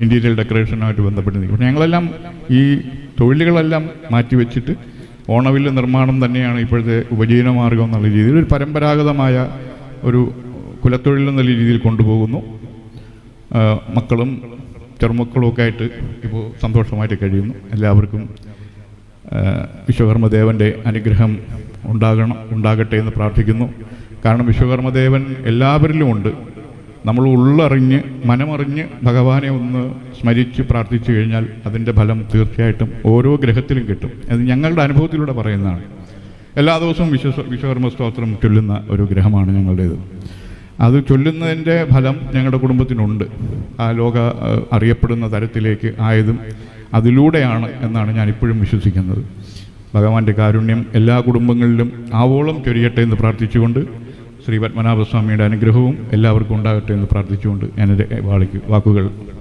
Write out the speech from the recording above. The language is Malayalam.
ഇന്റീരിയൽ ഡെക്കറേഷനുമായിട്ട് ബന്ധപ്പെട്ട് നിൽക്കും പക്ഷേ ഞങ്ങളെല്ലാം ഈ തൊഴിലുകളെല്ലാം മാറ്റിവെച്ചിട്ട് ഓണവില്ല് നിർമ്മാണം തന്നെയാണ് ഇപ്പോഴത്തെ ഉപജീവനമാർഗം എന്നുള്ള രീതിയിൽ ഒരു പരമ്പരാഗതമായ ഒരു കുലത്തൊഴിൽ എന്നുള്ള രീതിയിൽ കൊണ്ടുപോകുന്നു. മക്കളും ചെറുമക്കളും ഒക്കെ ആയിട്ട് ഇപ്പോൾ സന്തോഷമായിട്ട് കഴിയുന്നു. എല്ലാവർക്കും വിശ്വകർമ്മദേവന്റെ അനുഗ്രഹം ഉണ്ടാകണം ഉണ്ടാകട്ടെ എന്ന് പ്രാർത്ഥിക്കുന്നു. കാരണം വിശ്വകർമ്മദേവൻ എല്ലാവരിലും ഉണ്ട് നമ്മൾ ഉള്ളറിഞ്ഞ് മനമറിഞ്ഞ് ഭഗവാനെ ഒന്ന് സ്മരിച്ച് പ്രാർത്ഥിച്ചു കഴിഞ്ഞാൽ അതിന്റെ ഫലം തീർച്ചയായിട്ടും ഓരോ ഗ്രഹത്തിലും കിട്ടും. അത് ഞങ്ങളുടെ അനുഭവത്തിലൂടെ പറയുന്നതാണ്. എല്ലാ ദിവസവും വിശ്വ വിശ്വകർമ്മ സ്തോത്രം ചൊല്ലുന്ന ഒരു ഗ്രഹമാണ് ഞങ്ങളുടേത്. അത് ചൊല്ലുന്നതിന്റെ ഫലം ഞങ്ങളുടെ കുടുംബത്തിനുണ്ട്. ആ ലോക അറിയപ്പെടുന്ന തരത്തിലേക്ക് ആയതും അതിലൂടെയാണ് എന്നാണ് ഞാൻ ഇപ്പോഴും വിശ്വസിക്കുന്നത്. ഭഗവാന്റെ കാരുണ്യം എല്ലാ കുടുംബങ്ങളിലും ആവോളം ചൊരിയട്ടെ എന്ന് പ്രാർത്ഥിച്ചുകൊണ്ട് ശ്രീ പത്മനാഭസ്വാമിയുടെ അനുഗ്രഹവും എല്ലാവർക്കും ഉണ്ടാകട്ടെ എന്ന് പ്രാർത്ഥിച്ചുകൊണ്ട് ഞാൻ എന്റെ വാക്കുകൾ